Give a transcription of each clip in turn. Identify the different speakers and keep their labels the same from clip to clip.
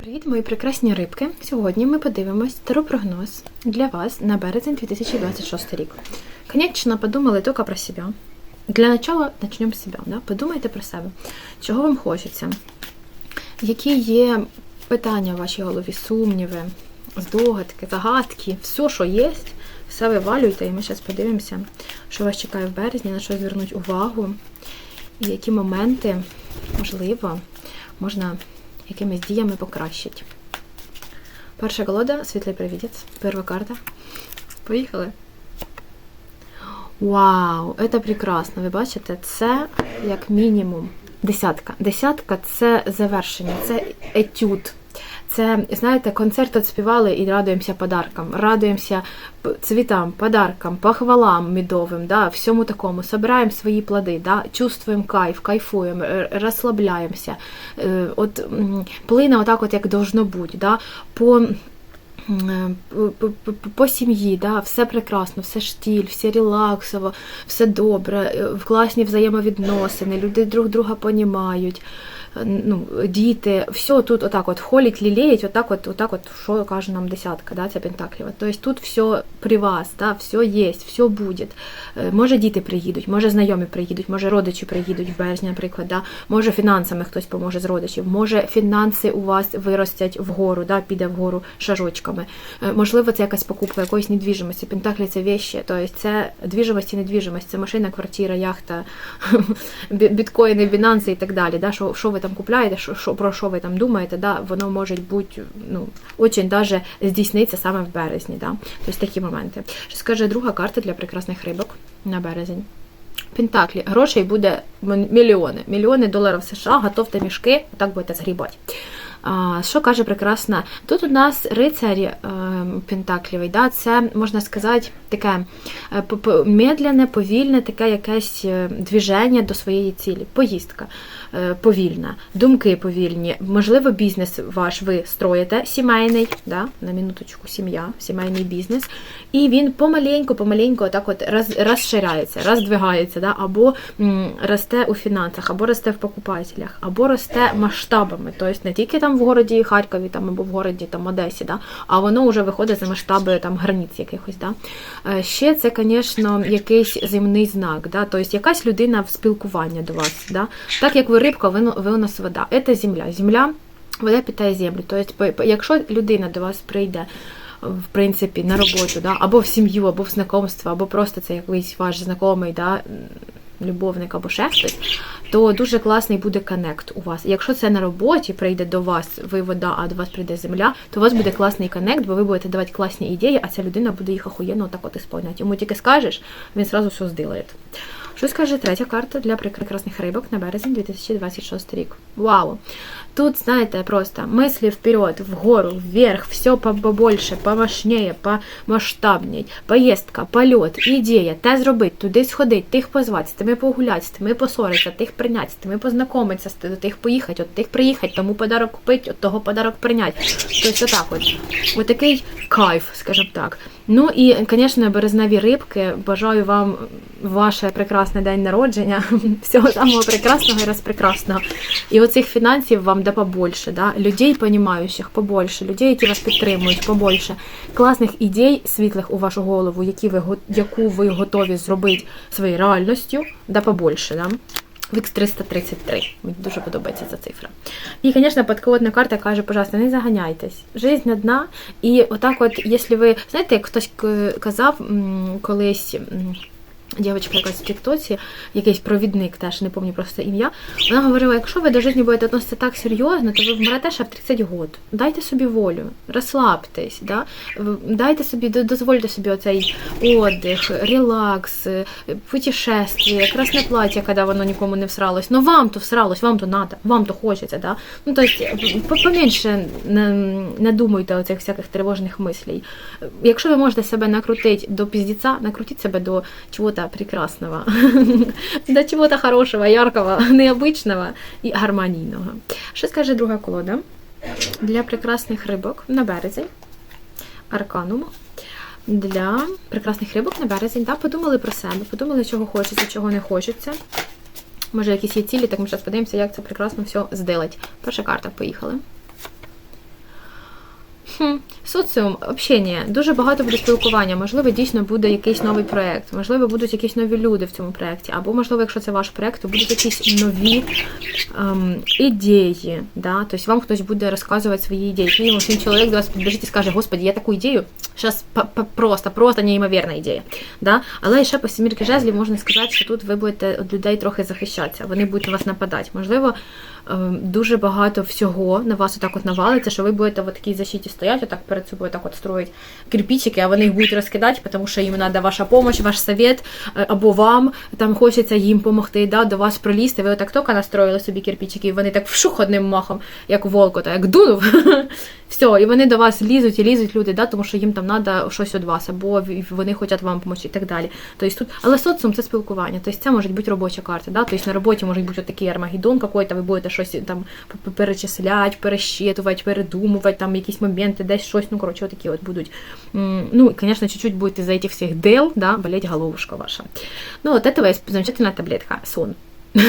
Speaker 1: Привіт, мої прекрасні рибки! Сьогодні ми подивимось таропрогноз для вас на березень 2026 рік. Конечно, подумали тільки про себе. Для начала начнемо з себе. Да? Подумайте про себе, чого вам хочеться, які є питання в вашій голові, сумніви, здогадки, загадки, все, що є, все вивалюйте, і ми зараз подивимося, що вас чекає в березні, на що звернуть увагу, і які моменти, можливо, можна якимись діями покращить. Перша колода світлий привідець. Перша карта. Поїхали. Вау! Це прекрасно. Ви бачите, це як мінімум десятка. Десятка це завершення, це етюд. Це, знаєте, концерт відспівали і радуємося подаркам, радуємося цвітам, подаркам, похвалам медовим, да, всьому такому. Собираємо свої плоди, да, чувствуємо кайф, кайфуємо, розслабляємося. От плине отак, от як должно бути. Да, по по, сім'ї, да, все прекрасно, все штіль, все релаксово, все добре, класні взаємовідносини, люди друг друга понімають ну, діти, все тут отак от холить, лілеють, отак от, отак от, що каже нам десятка, да, ця Пентакліва. Тобто тут все при вас, да, все є, все буде. Може діти приїдуть, може знайомі приїдуть, може родичі приїдуть в березні, наприклад, да, може фінансами хтось поможе з родичів, може фінанси у вас виростять вгору, да, піде вгору шажочками. Е, можливо, це якась покупка якоїсь недвіжимості. Пентаклі це вещі, тобто це двіжимость і недвіжимость, це машина, квартира, яхта, біткоїни, бінанси і так далі. Да, що, що ви там купляєте, що, про що ви там думаєте, да, воно може бути ну, очень даже здійсниться саме в березні. Да? Тобто такі моменти. Що скаже друга карта для прекрасних рибок на березень. Пентаклі, грошей буде мільйони. Мільйони доларів США, готовте мішки, так будете згрібати. Що каже прекрасна? Тут у нас рицарь е, Пентаклівий, да, це, можна сказати, таке е, медленне, повільне, таке якесь е, движення до своєї цілі, поїздка повільна, думки повільні, можливо, бізнес ваш ви строїте, сімейний, да, на минуточку, сім'я, сімейний бізнес, і він помаленьку, помаленьку отак от роз, розширяється, роздвигається, да, або м, росте у фінансах, або росте в покупателях, або росте масштабами, тобто не тільки там в городі Харкові там, або в городі там, Одесі, да? а воно вже виходить за масштаби там, границь якихось. Да? Е, ще це, звісно, якийсь земний знак, да? тобто якась людина в спілкуванні до вас. Да? Так як ви рибка, ви, ви у нас вода. Це земля. Земля вода питає землю. Тобто, якщо людина до вас прийде, в принципі, на роботу, да? або в сім'ю, або в знакомство, або просто це якийсь ваш знайомий, да? любовник або ще хтось, то дуже класний буде коннект у вас. Якщо це на роботі прийде до вас, ви вода, а до вас прийде земля, то у вас буде класний коннект, бо ви будете давати класні ідеї, а ця людина буде їх охуєнно так от ісполняти. Йому тільки скажеш, він сразу все зробить. Що скаже третя карта для прекрасних рибок на березень 2026 рік? Вау! Тут, знаєте, просто мысли вперед, вгору, вверх, все побольше, помощнее, помасштабней, поїздка, польот, ідея, те зробити, туди сходити, тих позвати, з тими погуляти, з тими посоритися, тих прийняти, з тими познайомитися, до тих поїхати, от тих приїхати, тому подарок купити, от того подарок прийняти. Тобто отак от. Отакий кайф, скажімо так. Ну і, звісно, березневі рибки. Бажаю вам ваше прекрасне день народження, всього самого прекрасного і розпрекрасного. І оцих фінансів вам да побольше, да? людей, понімаючих, побольше, людей, які вас підтримують, побольше, класних ідей, світлих у вашу голову, які ви яку ви готові зробити своєю реальністю, да побольше. Да? Вікс 333. Мені дуже подобається ця цифра. І, звісно, подколодна карта каже, пожалуйста, не заганяйтесь. Жизнь одна. І отак, от, якщо ви, знаєте, як хтось казав колись. Дівчинка якась в Тіктоці, якийсь провідник, теж не пам'ятаю просто ім'я. Вона говорила: якщо ви до життя будете відноситися так серйозно, то ви вмрете ще в 30 років. Дайте собі волю, розслабтесь, да? дайте собі, дозвольте собі оцей отдих, релакс, путешествие, красне плаття, коли воно нікому не всралось. Ну вам то всралось, вам то надо, вам то хочеться. Да? Ну, тобто, поменше не думайте оцих всяких тривожних мислей. Якщо ви можете себе накрутити до піздіця, накрутіть себе до чого-то чего-то прекрасного, до чего-то хорошего, яркого, необычного і гармонійного. Що скаже друга колода для прекрасних рибок на березень? Арканум. Для прекрасних рибок на березень. Да? Подумали про себе, подумали, чого хочеться, чого не хочеться. Може, якісь є цілі, так ми зараз подивимося, як це прекрасно все зделать. Перша карта, поїхали. Соціум, общення, дуже багато буде спілкування. Можливо, дійсно буде якийсь новий проект, можливо, будуть якісь нові люди в цьому проєкті. Або, можливо, якщо це ваш проєкт, то будуть якісь нові ем, ідеї. Да? Тобто вам хтось буде розказувати свої ідеї. Мінімум, один чоловік до вас підбіжить і скаже, Господи, я таку ідею. Зараз просто, просто неймовірна ідея. Да? Але ще по сімірки жезлів можна сказати, що тут ви будете від людей трохи захищатися, вони будуть на вас нападати. Можливо, дуже багато всього на вас отак от навалиться, що ви будете в такій защиті стояти, отак перед собою так от строїть кирпичики, а вони їх будуть розкидати, тому що їм треба ваша допомога, ваш совет, е, або вам там хочеться їм допомогти, да, до вас пролізти. Ви отак тільки настроїли собі кирпичики, і вони так вшух одним махом, як волко, так як дунув. Все, і вони до вас лізуть і лізуть люди, да, тому що їм там треба щось від вас, або вони хочуть вам допомогти і так далі. Тобто тут, але соціум це спілкування. Тобто це може бути робоча карта. Да? Тобто на роботі може бути такий армагеддон какой-то, ви будете щось там перечисляти, пересчитувати, передумувати, там якісь моменти, десь щось, ну коротше, такі от будуть. Ну, і, звісно, чуть-чуть будете за этих всіх дел, да, болеть головушка ваша. Ну, от этого есть замечательная таблетка, сон.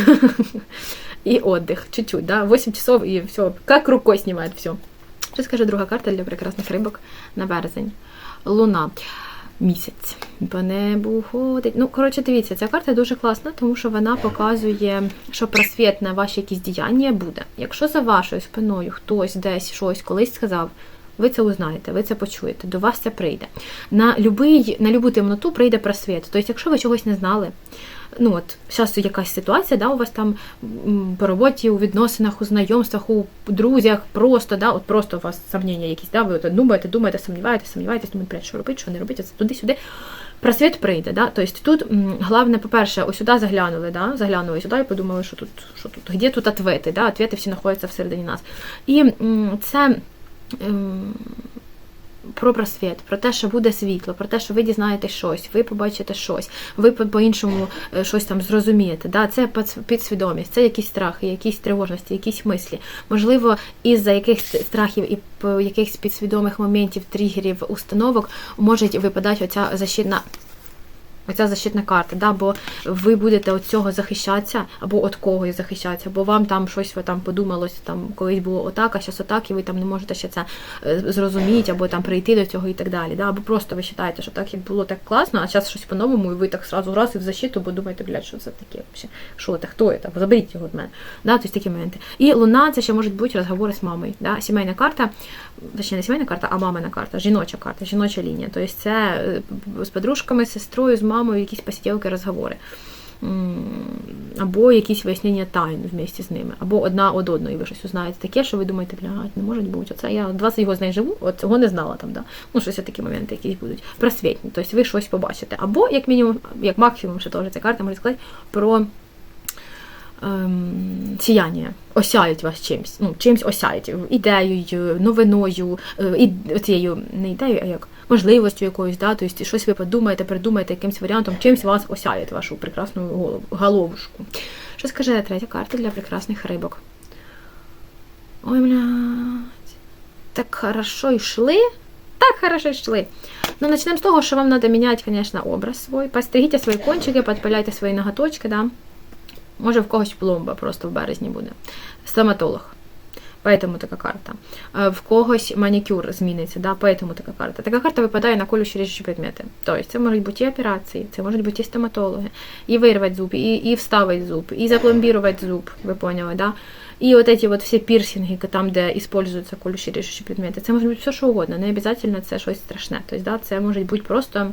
Speaker 1: И отдых, чуть-чуть, да, 8 часов и все, как рукой снимает все. Що скаже друга карта для прекрасних рибок на березень? Луна. Місяць по небу ходить. Ну, коротше, дивіться, ця карта дуже класна, тому що вона показує, що просвіт на ваші якісь діяння буде. Якщо за вашою спиною хтось десь щось колись сказав, ви це узнаєте, ви це почуєте, до вас це прийде. На любий, на любу темноту прийде просвіт. Тобто, якщо ви чогось не знали, ну от зараз якась ситуація, да, у вас там по роботі, у відносинах, у знайомствах, у друзях, просто, да, от просто у вас сомнення якісь, да, ви от думаєте, думаєте, сумніваєтесь, сумніваєтесь, думаєте, блядь, що робити, що не робити, це туди-сюди. Просвіт прийде, да? Тобто тут головне, по-перше, ось сюди заглянули, да? заглянули сюди і подумали, що тут, що тут, де тут ответи, да? Ответи всі знаходяться всередині нас. І це. Про просвіт, про те, що буде світло, про те, що ви дізнаєтесь щось, ви побачите щось, ви по-іншому е, щось там зрозумієте. Да? Це підсвідомість, це якісь страхи, якісь тривожності, якісь мислі. Можливо, із-за якихось страхів і якихось підсвідомих моментів, тригерів, установок може випадати оця защитна Оця защитна карта, да, бо ви будете від цього захищатися, або від когось захищатися, бо вам там щось ви там подумалось, там колись було отак, а зараз отак, і ви там не можете ще це е, зрозуміти, або там прийти до цього і так далі. Да, Або просто ви вважаєте, що так як було так класно, а зараз щось по-новому, і ви так сразу раз і в защиту, бо думаєте, блядь, що це таке? Що це? Хто це? Заберіть його від мене. Да, тобто такі моменти. І луна це ще можуть бути розговори з мамою. Да? Сімейна карта, точніше не сімейна карта, а мамина карта, жіноча карта, жіноча лінія. Тобто це е, з подружками, з сестрою, з мамою, якісь посиділки, розговори. Або якісь вияснення тайн вместе з ними, або одна од одної ви щось узнаєте таке, що ви думаєте, блядь, не може бути. Оце я 20 його з нею живу, от цього не знала там, да. Ну, щось такі моменти якісь будуть. Просвітні, тобто ви щось побачите. Або, як мінімум, як максимум, ще теж ця карта може сказати, про ем, сіяння. Осяють вас чимось. Ну, чимось осяють ідеєю, новиною, е, і, цією, не ідеєю, а як можливостю якоюсь, да, тобто щось ви подумаєте, придумаєте якимось варіантом, чимось вас осяють вашу прекрасну голову, головушку. Що скаже третя карта для прекрасних рибок? Ой, блядь, так хорошо йшли. Так хорошо йшли. Ну, начнемо з того, що вам треба міняти, звісно, образ свой. Постригите свої кончики, підпиляйте свої ноготочки, да. Може, в когось пломба просто в березні буде. Стоматолог Поэтому така карта. В когось манікюр зміниться, да, поэтому така карта. Така карта випадає на колючі ріжучі предмети. Тобто це можуть бути і операції, це можуть бути і стоматологи, і вирвати зуб, і і вставити зуб, і запломбірувати зуб, ви поняли, да? І от эти вот всі пірсинги, там, де используються колючі ріжучі предмети, це може бути все, що угодно, не обов'язково це щось страшне. Тобто, да, це можуть бути просто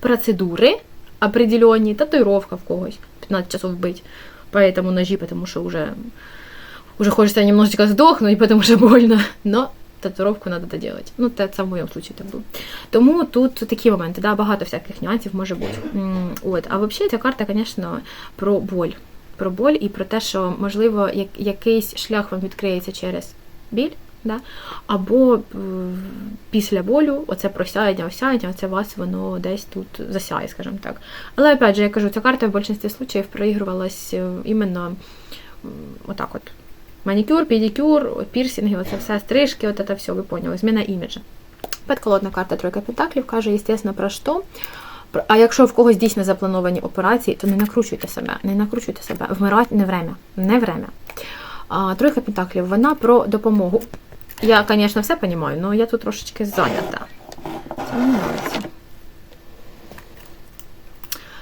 Speaker 1: процедури определенні, татуїровка в когось, 15 часов бить по этому ножи, потому что уже хочется немножечко сдохнуть, потому что больно. Но татуировку надо доделать. Ну, це, це в моєму случаї так було. Тому тут такі моменти, да, багато всяких нюансів може бути. От. А взагалі ця карта, звісно, про боль. Про боль і про те, що, можливо, як, якийсь шлях вам відкриється через біль. Да? Або е, після болю, оце просяяння, осяяння, оце вас воно десь тут засяє, скажімо так. Але опять же, я кажу, ця карта в більшості случаїв проігрувалась е, іменно отак от. Манікюр, педикюр, пірсинги, оце все, стрижки, от це все, ви поняли, зміна іміджа. Підколодна карта Тройка Пентаклів каже, звісно, про що. А якщо в когось дійсно заплановані операції, то не накручуйте себе, не накручуйте себе. Вмирати не время. Не время. А, Тройка Пентаклів, вона про допомогу Я, звісно, все розумію, але я тут трошечки зайнята. Це мені подобається.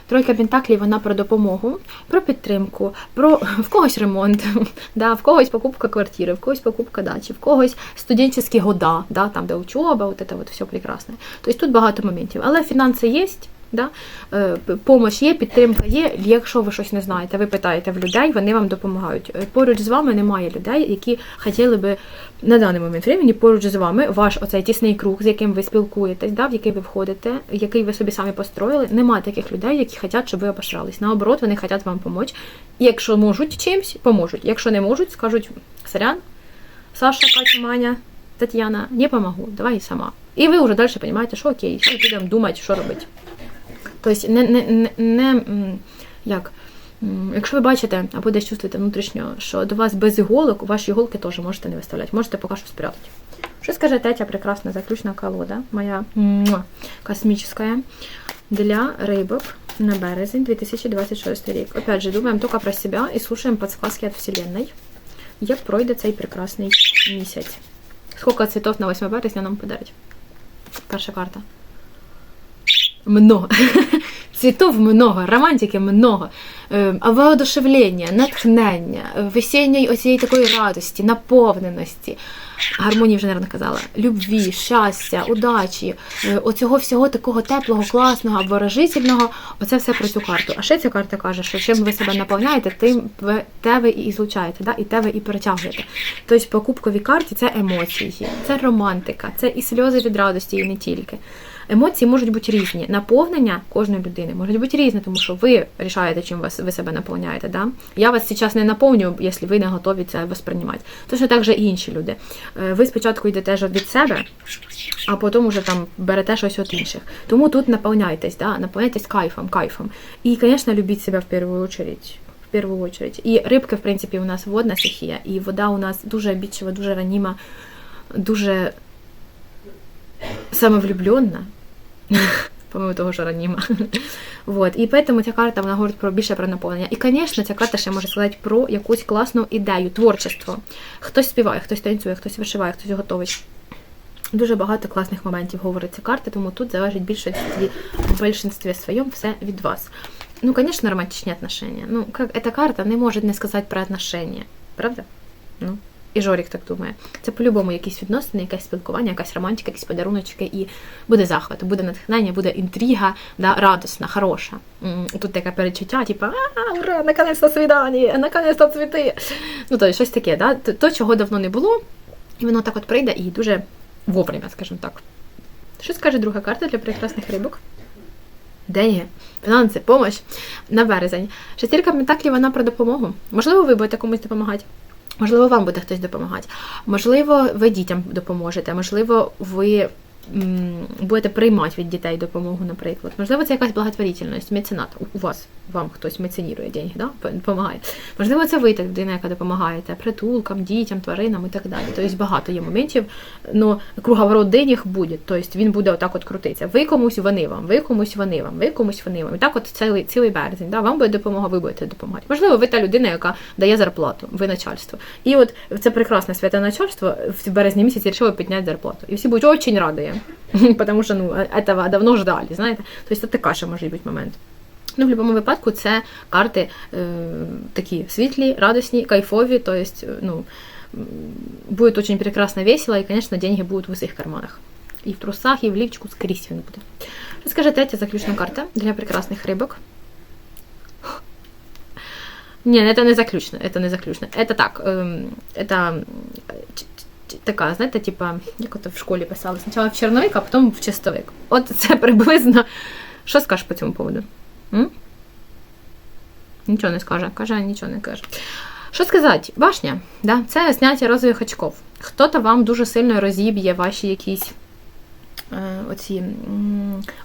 Speaker 1: Тройка Пентаклів вона про допомогу, про підтримку, про в когось ремонт, да, в когось покупка квартири, в когось покупка дачі, в когось студентські года, да, там, де учоба, от це от все прекрасне. Тобто тут багато моментів. Але фінанси є, да, е, помощь є, підтримка є. Якщо ви щось не знаєте, ви питаєте в людей, вони вам допомагають. Е, Поруч з вами немає людей, які хотіли би на даний момент времени поруч з вами ваш оцей тісний круг, з яким ви спілкуєтесь, да, в який ви входите, який ви собі самі построїли. Немає таких людей, які хочуть, щоб ви обосрались. Наоборот, вони хочуть вам допомогти. Якщо можуть чимсь, поможуть. Якщо не можуть, скажуть сорян, Саша, Катя, Маня, Тетяна, не помогу, давай сама. І ви вже далі розумієте, що окей, що будемо думати, що робити. Тобто, не, не, не, не як. Якщо ви бачите або десь чувствуєте внутрішньо, що до вас без іголок, ваші іголки теж можете не виставляти, можете поки що спрятати. Що скаже третя прекрасна заключна колода, моя космическая, для рыбок на березень 2026 рік. Опять же, думаємо тільки про себе і слушаємо подсказки від Вселенной, як пройде цей прекрасний місяць. Сколько цвітов на 8 березня нам подарить? Перша карта. Много. Цвітов много, романтики много, е, воодушевлення, натхнення, весінньої оцієї такої радості, наповненості. Гармонії вже, наверное, казала, любві, щастя, удачі, е, оцього всього такого теплого, класного, обворожительного. Оце все про цю карту. А ще ця карта каже, що чим ви себе наповняєте, тим ви, те ви і ізлучаєте, да? і те ви і перетягуєте. Тобто по кубковій карті це емоції, це романтика, це і сльози від радості, і не тільки. Емоції можуть бути різні. Наповнення кожної людини можуть бути різні, тому що ви рішаєте, чим вас ви себе наповняєте. Да? Я вас зараз не наповнюю, якщо ви не готові це восприймати. Точно так же і інші люди. Е, Ви спочатку йдете від себе, а потім вже там берете щось від інших. Тому тут наповняйтесь, да? наповняйтесь кайфом, кайфом. І, звісно, любіть себе в першу очередь. В першу очередь. І рибки, в принципі, у нас водна стихія, і вода у нас дуже обідчива, дуже раніма, дуже самовлюблена. Помимо того, що раніма. вот. І поэтому ця карта вона говорить про більше про наповнення. І, звісно, ця карта ще може сказати про якусь класну ідею, творчество. Хтось співає, хтось танцює, хтось вишиває, хтось готовить. Дуже багато класних моментів говорить ця карта, тому тут залежить більшості, в більшинстві своєму все від вас. Ну, звісно, романтичні отношения. Ну, как карта не може не сказати про отношения. Правда? Ну. І Жорік так думає. Це по-любому якісь відносини, якесь спілкування, якась романтика, якісь подаруночки, і буде захват, буде натхнення, буде інтрига, да, радосна, хороша. Тут таке перечуття, типу, ура, наконець-то свідання, наконець-то цвіти. Ну, то щось таке, да? то, то, чого давно не було, і воно так от прийде і дуже вовремя, скажімо так. Що скаже друга карта для прекрасних рибок? Деньги, фінанси, помощь на березень. Шестірка Пентаклів, вона про допомогу. Можливо, ви будете комусь допомагати. Можливо, вам буде хтось допомагати. Можливо, ви дітям допоможете. Можливо, ви будете приймати від дітей допомогу, наприклад. Можливо, це якась благотворительність, меценат. У- вас вам хтось меценірує деньги, да? допомагає. Можливо, це ви та людина, яка допомагаєте притулкам, дітям, тваринам і так далі. Тобто багато є моментів. Ну, круговорот денег буде. Тобто він буде отак от крутитися. Ви комусь, вони вам, ви комусь, вони вам, ви комусь, вони вам. І так от цілий, цілий березень. Да? Вам буде допомога, ви будете допомагати. Можливо, ви та людина, яка дає зарплату, ви начальство. І от це прекрасне святе начальство в березні місяці вирішило підняти зарплату. І всі будуть дуже раді. Тому що ну, этого давно ждали, знаєте. Тобто це така ще може бути момент. Ну, в будь-якому випадку це карти е, такі світлі, радісні, кайфові, тобто, е, ну, будет очень прекрасно весело, и, конечно, деньги будут в усіх карманах. І в трусах, і в лівчику скрізь він буде. Що скаже третя заключна карта для прекрасних рибок? Ні, це не заключно, це не заключно. Це так, ем, це така, знаєте, типа, як ото в школі писали, спочатку в черновик, а потім в чистовик. От це приблизно. Що скажеш по цьому поводу? М? Нічого не скаже. Каже, нічого не каже. Що сказати? Башня, да? це зняття розових очков. Хто-то вам дуже сильно розіб'є ваші якісь е, оці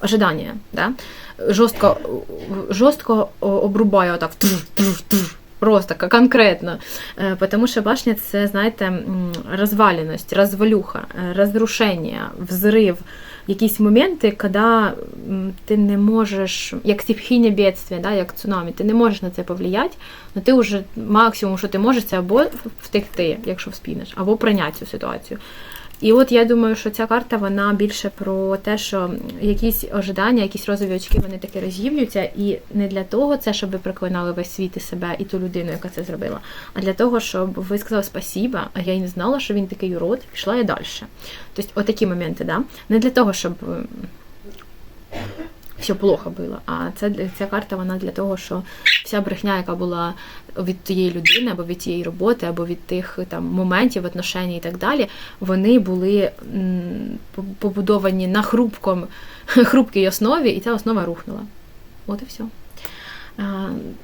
Speaker 1: ожидання. Да? Жорстко, жорстко обрубає отак. Тур, тур, тур. Просто конкретно. Е, Потому що башня це, знаєте, розваленість, розвалюха, е, розрушення, взрив. Якісь моменти, коли ти не можеш, як стихійне бедствие, да, як цунамі, ти не можеш на це повлияти, але ти вже максимум, що ти можеш, це або втекти, якщо вспінеш, або прийняти цю ситуацію. І от я думаю, що ця карта вона більше про те, що якісь ожидання, якісь розові очки, вони таки роз'ївнюються, і не для того, це щоб ви проклинали весь світ і себе і ту людину, яка це зробила, а для того, щоб ви сказали спасіба, а я й не знала, що він такий урод, пішла я далі. Тобто, отакі моменти, да? Не для того, щоб все плохо було. А це ця карта вона для того, що вся брехня, яка була від тієї людини, або від тієї роботи, або від тих там моментів, отношень і так далі, вони були побудовані на хрупком, хрупкій основі, і ця основа рухнула. От і все.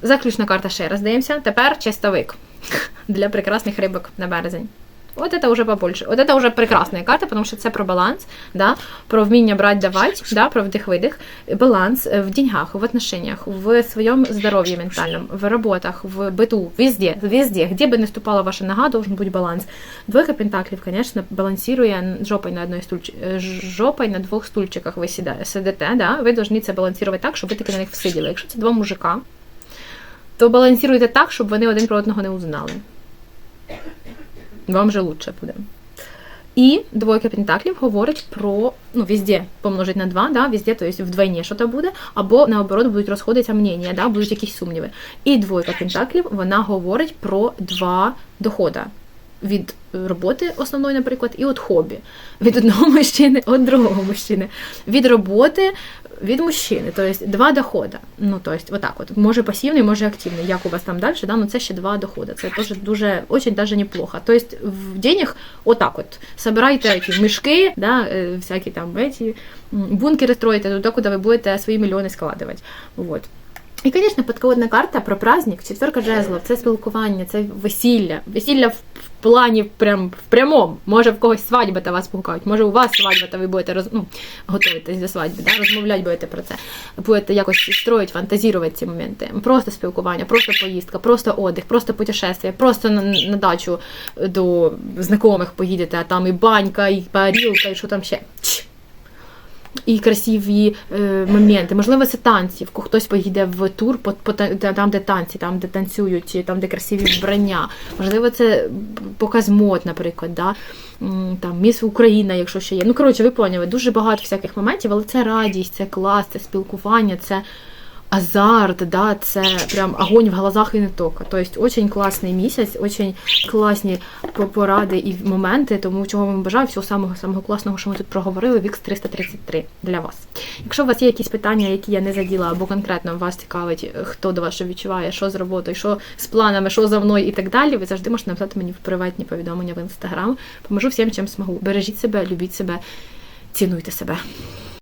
Speaker 1: Заключна карта ще раз даємося. Тепер чистовик для прекрасних рибок на березень. От це вже побольше. От це вже прекрасна карта, тому що це про баланс, да? про вміння брати, давати, да? про вдих-видих, баланс в деньгах, в отношениях, в своєму здоров'ї ментальному, в роботах, в быту, везде, везде, где бы не ступала ваша нога, должен бути баланс. Двойка пентаклів, звісно, балансує жопою на одной стульч... е, жопою на двох стульчиках ви сидите, да? ви повинні це балансувати так, щоб ви таки на них всиділи. Якщо це два мужика, то балансуйте так, щоб вони один про одного не узнали. Вам же лучше буде. І двойка пентаклів говорить про, ну, везде помножить на 2, да, везде, то есть вдвойні що то буде, або наоборот будуть розходитися мнення, да, будуть якісь сумніви. І двойка пентаклів, вона говорить про два доходи. Від роботи основної, наприклад, і від хобі. Від одного мужчини, від другого мужчини. Від роботи, від мужчини. Тобто два доходи. Ну, тобто, отак от. Може пасивний, може активний. Як у вас там далі, да? ну це ще два доходи. Це теж дуже, очень даже неплохо. Тобто в денег отак от. Собирайте ці мішки, да, е, всякі там эти, бункери строїте туди, куди ви будете свої мільйони складувати. Вот. І, звісно, підководна карта про праздник, четверка жезлов, це спілкування, це весілля. Весілля в, в плані прям в прямому. Може в когось свадьба та вас пукають, може у вас свадьба, та ви будете роз, ну, готуватись до свадьби, да? розмовляти будете про це. Будете якось строїти, фантазірувати ці моменти. Просто спілкування, просто поїздка, просто отдих, просто путешествие, просто на, на дачу до знайомих поїдете, а там і банька, і парілка, і що там ще. І красиві е, моменти. Можливо, це танці. Хтось поїде в тур по, по та- та- там, де танці, там, де танцюють, там, де красиві вбрання. Можливо, це показ мод, наприклад. Да? Там Міс Україна, якщо ще є. Ну, коротше, ви поняли, дуже багато всяких моментів, але це радість, це клас, це спілкування, це азарт, да, це прям огонь в глазах і не тока. Тобто, очень класний місяць, очень класні поради і моменти, тому чого вам бажаю всього самого самого класного, що ми тут проговорили, Вікс 333 для вас. Якщо у вас є якісь питання, які я не заділа, або конкретно вас цікавить, е, хто до вас що відчуває, що з роботою, що з планами, що за мною і так далі, ви завжди можете написати мені в приватні повідомлення в інстаграм. Поможу всім, чим змогу. Бережіть себе, любіть себе, цінуйте себе.